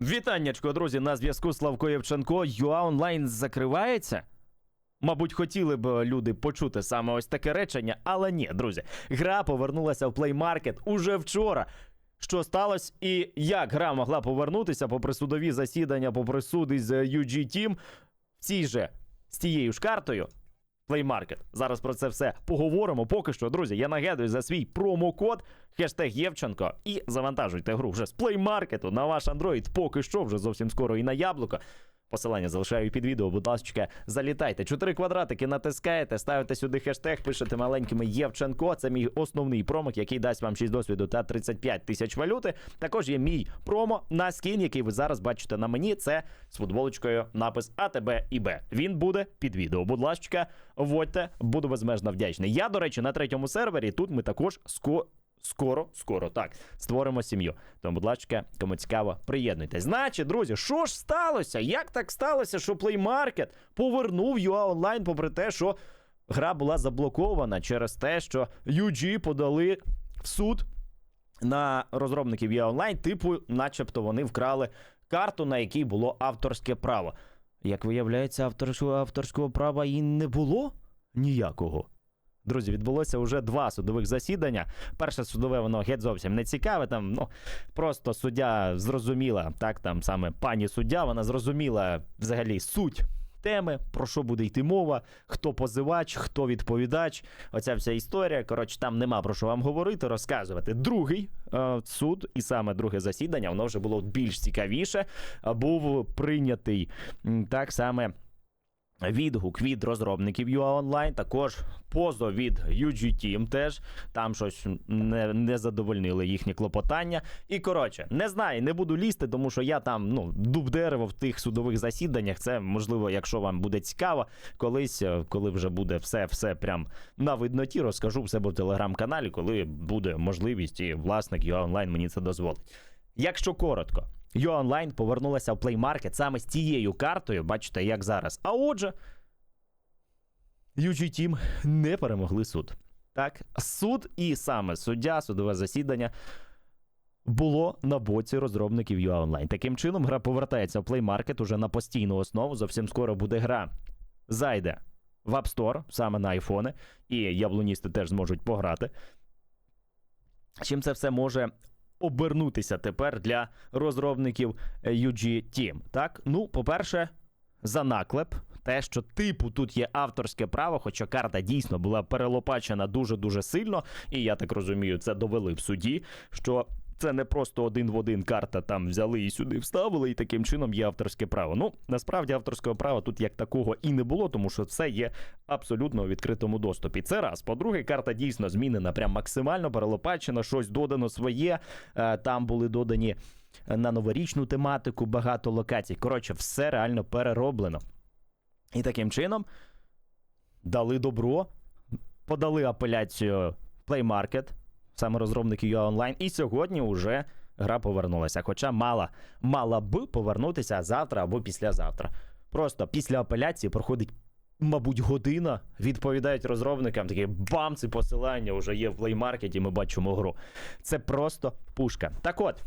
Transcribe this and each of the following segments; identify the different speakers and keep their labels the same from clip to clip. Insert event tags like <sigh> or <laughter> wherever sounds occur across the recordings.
Speaker 1: Вітаннячко, друзі, на зв'язку Славко Євченко. ЮА онлайн закривається. Мабуть, хотіли б люди почути саме ось таке речення, але ні, друзі. Гра повернулася в Play Market уже вчора. Що сталося і як гра могла повернутися попри судові засідання, попри суди з UG Team в цій же з тією ж картою Play Market. Зараз про це все поговоримо. Поки що, друзі, я нагадую за свій промокод хештег Євченко і завантажуйте гру вже з Play Market на ваш Android. Поки що, вже зовсім скоро і на яблуко. Посилання залишаю під відео, будь ласка, залітайте. Чотири квадратики натискаєте, ставите сюди хештег, пишете маленькими Євченко. Це мій основний промок, який дасть вам 6 досвіду та 35 тисяч валюти. Також є мій промо на скін, який ви зараз бачите на мені. Це з футболочкою напис АТБ і Б. Він буде під відео. Будь ласка, вводьте, буду безмежно вдячний. Я, до речі, на третьому сервері. Тут ми також ско. Скоро, скоро, так, створимо сім'ю. Тому, будь ласка, кому цікаво, приєднуйтесь. Значить, друзі, що ж сталося? Як так сталося, що Market повернув UA Online, попри те, що гра була заблокована через те, що UG подали в суд на розробників UA Online, типу, начебто вони вкрали карту, на якій було авторське право. Як виявляється, авторського, авторського права і не було ніякого. Друзі, відбулося вже два судових засідання. Перше судове воно геть зовсім не цікаве. Там ну просто суддя зрозуміла, так там саме пані суддя, вона зрозуміла взагалі суть теми, про що буде йти мова, хто позивач, хто відповідач. Оця вся історія. Коротше, там нема про що вам говорити, розказувати. Другий е, суд, і саме друге засідання, воно вже було більш цікавіше. Був прийнятий так саме. Відгук від розробників UA Online, також позов від UG Team теж там щось не, не задовольнили їхні клопотання. І коротше, не знаю, не буду лізти, тому що я там ну дуб дерево в тих судових засіданнях. Це можливо, якщо вам буде цікаво, колись, е, коли вже буде все, все прям на видноті, розкажу в себе в телеграм-каналі, коли буде можливість, і власник UA Online мені це дозволить. Якщо коротко, Online повернулася в Play Market саме з цією картою, бачите, як зараз. А отже, UG Team не перемогли суд. Так, суд і саме суддя, судове засідання було на боці розробників UA Online. Таким чином, гра повертається в Play Market уже на постійну основу. Зовсім скоро буде гра. Зайде в App Store, саме на айфони, і яблуністи теж зможуть пограти. Чим це все може обернутися тепер для розробників е, UG Team. Так, ну, по-перше, за наклеп, те, що типу тут є авторське право, хоча карта дійсно була перелопачена дуже-дуже сильно, і я так розумію, це довели в суді, що. Це не просто один в один карта там взяли і сюди вставили, і таким чином є авторське право. Ну насправді авторського права тут як такого і не було, тому що це є абсолютно у відкритому доступі. Це раз. По-друге, карта дійсно змінена, прям максимально перелопачена, щось додано своє. Е, Там були додані на новорічну тематику багато локацій. Коротше, все реально перероблено. І таким чином дали добро, подали апеляцію Play Market, саме розробники UA Online, і сьогодні вже гра повернулася. Хоча мала, мала б повернутися завтра або післязавтра. Просто після апеляції проходить. Мабуть, година відповідають розробникам такі бам, це посилання вже є в Play Market, і ми бачимо гру. Це просто пушка. Так от,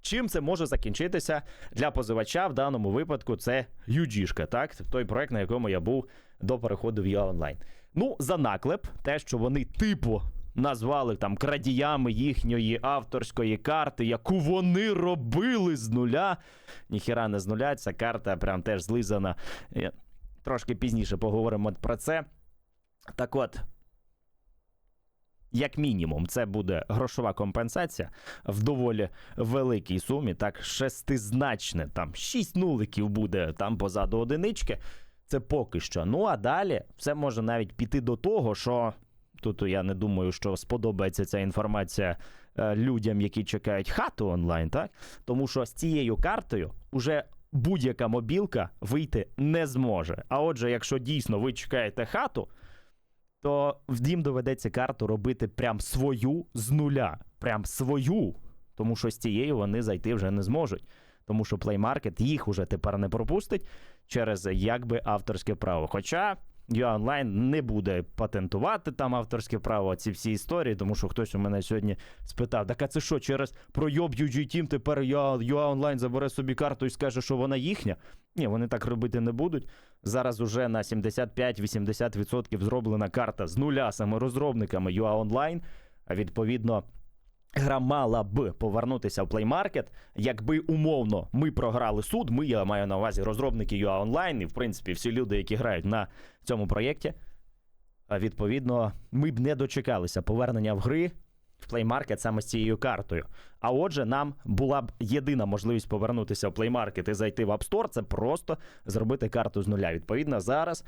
Speaker 1: чим це може закінчитися для позивача в даному випадку це UG-шка, так? Той проект, на якому я був до переходу в UA Online. Ну, за наклеп, те, що вони типу назвали там крадіями їхньої авторської карти, яку вони робили з нуля. Ніхіра не з нуля, ця карта прям теж злизана. Трошки пізніше поговоримо про це. Так от, як мінімум, це буде грошова компенсація в доволі великій сумі. Так, шестизначне, там шість нуликів буде там позаду одинички. Це поки що. Ну а далі все може навіть піти до того, що тут я не думаю, що сподобається ця інформація е, людям, які чекають хату онлайн, так? Тому що з цією картою уже будь-яка мобілка вийти не зможе. А отже, якщо дійсно ви чекаєте хату, то в дім доведеться карту робити прям свою з нуля. Прям свою. Тому що з цією вони зайти вже не зможуть. Тому що Play Market їх уже тепер не пропустить через якби авторське право. Хоча UA Online не буде патентувати там авторське право, ці всі історії, тому що хтось у мене сьогодні спитав: так а це що, через пройоб UG Team тепер UA, UA Online забере собі карту і скаже, що вона їхня? Ні, вони так робити не будуть. Зараз уже на 75-80% зроблена карта з нуля саме розробниками UA Online. А відповідно, гра мала б повернутися в Market, якби умовно ми програли суд. Ми я маю на увазі розробники UA Online, і в принципі всі люди, які грають на цьому проєкті. Відповідно, ми б не дочекалися повернення в гри в Market саме з цією картою. А отже, нам була б єдина можливість повернутися в Market і зайти в App Store, це просто зробити карту з нуля. Відповідно, зараз.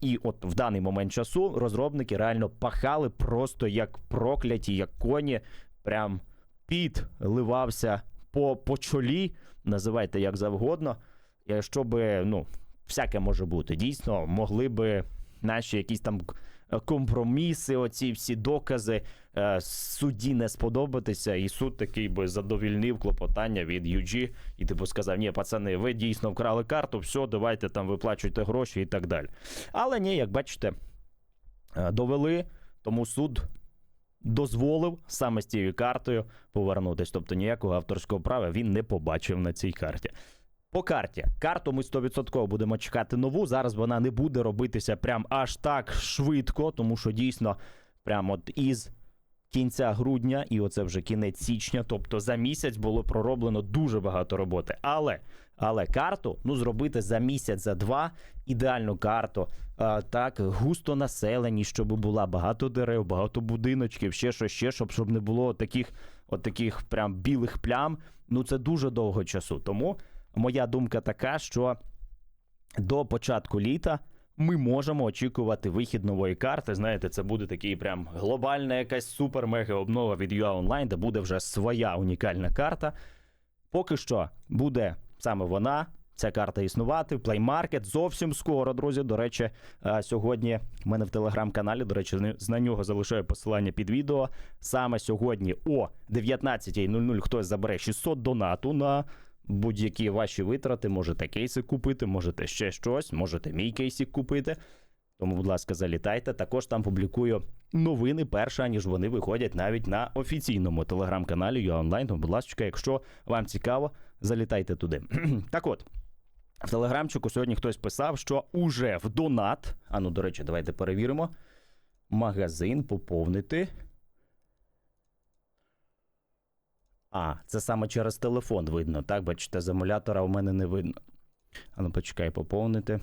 Speaker 1: І от в даний момент часу розробники реально пахали просто як прокляті, як коні. Прям піт ливався по, по чолі, називайте як завгодно. І щоб, ну, всяке може бути. Дійсно, могли би наші якісь там е, компроміси, оці всі докази е, судді не сподобатися, і суд такий би задовільнив клопотання від UG і типу сказав: ні, пацани, ви дійсно вкрали карту, все, давайте там виплачуйте гроші і так далі. Але ні, як бачите, е, довели, тому суд дозволив саме з цією картою повернутись. Тобто ніякого авторського права він не побачив на цій карті. По карті. Карту ми 100% будемо чекати нову. Зараз вона не буде робитися прям аж так швидко, тому що дійсно, прям от із кінця грудня, і оце вже кінець січня. Тобто за місяць було пророблено дуже багато роботи. Але, але карту ну зробити за місяць, за два ідеальну карту. Так, густо населені, щоб була багато дерев, багато будиночків, ще що, ще щоб, щоб не було таких, от таких прям білих плям. Ну це дуже довго часу. Тому моя думка така, що до початку літа ми можемо очікувати вихід нової карти. Знаєте, це буде такий прям глобальна якась супер-мега обнова від UA Online, де буде вже своя унікальна карта. Поки що буде саме вона. Ця карта існувати. Market зовсім скоро, друзі. До речі, е, сьогодні в мене в телеграм-каналі. До речі, на нього залишаю посилання під відео. Саме сьогодні о 19.00 хтось забере 600 донату на будь-які ваші витрати. Можете кейси купити, можете ще щось, можете мій кейсик купити. Тому, будь ласка, залітайте. Також там публікую новини перше, ніж вони виходять навіть на офіційному телеграм-каналі онлайн. Тому, будь ласка, якщо вам цікаво, залітайте туди. <clears throat> так от. В телеграмчику сьогодні хтось писав, що уже в донат. А ну, до речі, давайте перевіримо. Магазин поповнити. А, це саме через телефон видно. Так, бачите, з емулятора у мене не видно. А ну, почекай, поповнити.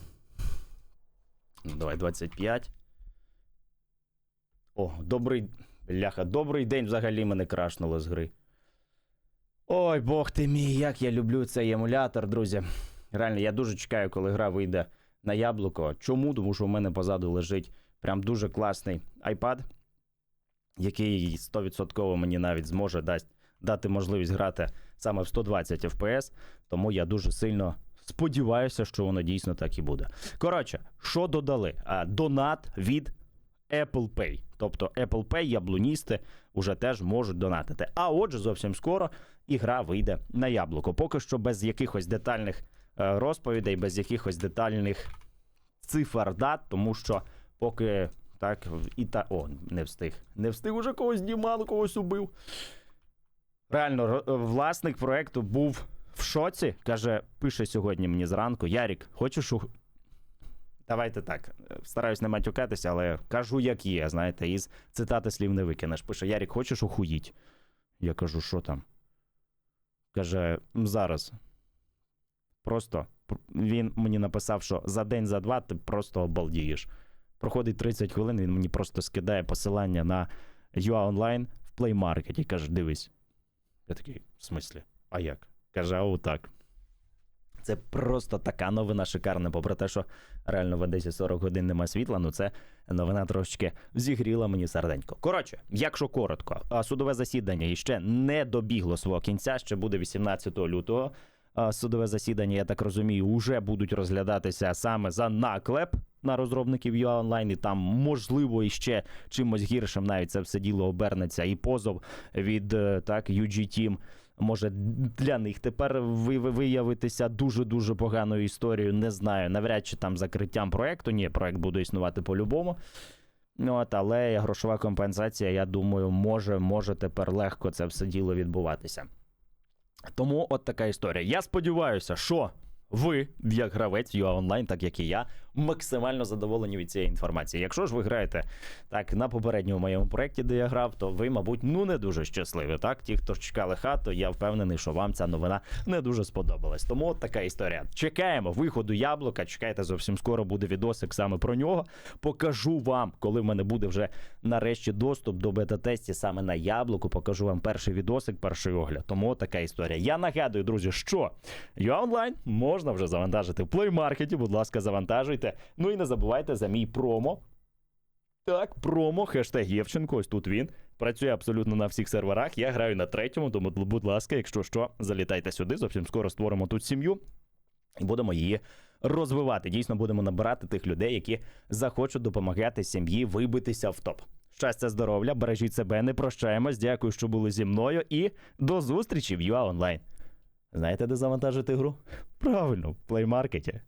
Speaker 1: Ну, давай 25. О, добрий. Бляха, добрий день взагалі мене крашнуло з гри. Ой, бог ти мій, як я люблю цей емулятор, друзі. Реально, я дуже чекаю, коли гра вийде на яблуко. Чому? Тому що у мене позаду лежить прям дуже класний iPad, який 100% мені навіть зможе дасть, дати можливість грати саме в 120 FPS. Тому я дуже сильно сподіваюся, що воно дійсно так і буде. Коротше, що додали? А, донат від Apple Pay. Тобто Apple Pay, яблуністи вже теж можуть донатити. А отже, зовсім скоро і гра вийде на яблуко. Поки що без якихось детальних розповідей, без якихось детальних цифр дат, тому що поки так і та. О, не встиг. Не встиг уже когось знімали, когось убив. Реально, власник проекту був в шоці. Каже, пише сьогодні мені зранку: Ярік, хочеш у. Давайте так. е, Стараюсь не матюкатися, але кажу, як є. Знаєте, із цитати слів не викинеш. Пише: Ярік, хочеш ухуїть? Я кажу, що там? Каже, зараз. Просто він мені написав, що за день, за два ти просто обалдієш. Проходить 30 хвилин, він мені просто скидає посилання на UA Online в Play Market і каже: дивись. Я такий, в смислі? А як? Каже, а отак. Це просто така новина шикарна, попри те, що реально в Одесі 40 годин нема світла, ну це новина трошечки зігріла мені серденько. Коротше, якщо коротко, судове засідання іще не добігло свого кінця, ще буде 18 лютого. А, Судове засідання, я так розумію, вже будуть розглядатися саме за наклеп на розробників UA Online, і там можливо іще чимось гіршим навіть це все діло обернеться і позов від е, так UG Team може для них тепер ви- ви- виявитися дуже дуже поганою історією. Не знаю. Навряд чи там закриттям проекту. Ні, проект буде існувати по-любому. Ну, От, але грошова компенсація, я думаю, може, може тепер легко це все діло відбуватися. Тому от така історія. Я сподіваюся, що ви, як гравець UA Online, так як і я, максимально задоволені від цієї інформації. Якщо ж ви граєте так на попередньому моєму проєкті, де я грав, то ви, мабуть, ну не дуже щасливі. Так, ті, хто чекали хату, я впевнений, що вам ця новина не дуже сподобалась. Тому от така історія. Чекаємо виходу яблука. Чекайте, зовсім скоро буде відосик саме про нього. Покажу вам, коли в мене буде вже нарешті доступ до бета-тесті саме на яблуку. Покажу вам перший відосик, перший огляд. Тому така історія. Я нагадую, друзі, що UA Online можна вже завантажити в Market. Будь ласка, завантажуйте. Ну і не забувайте за мій промо. Так, промо, хештег Євченко, ось тут він. Працює абсолютно на всіх серверах. Я граю на третьому, тому, будь ласка, якщо що, залітайте сюди. Зовсім скоро створимо тут сім'ю і будемо її розвивати. Дійсно, будемо набирати тих людей, які захочуть допомагати сім'ї вибитися в топ. Щастя, здоров'я, бережіть себе, не прощаємось. Дякую, що були зі мною, і до зустрічі в UA Online. Знаєте, де завантажити гру? Правильно, в плеймаркеті.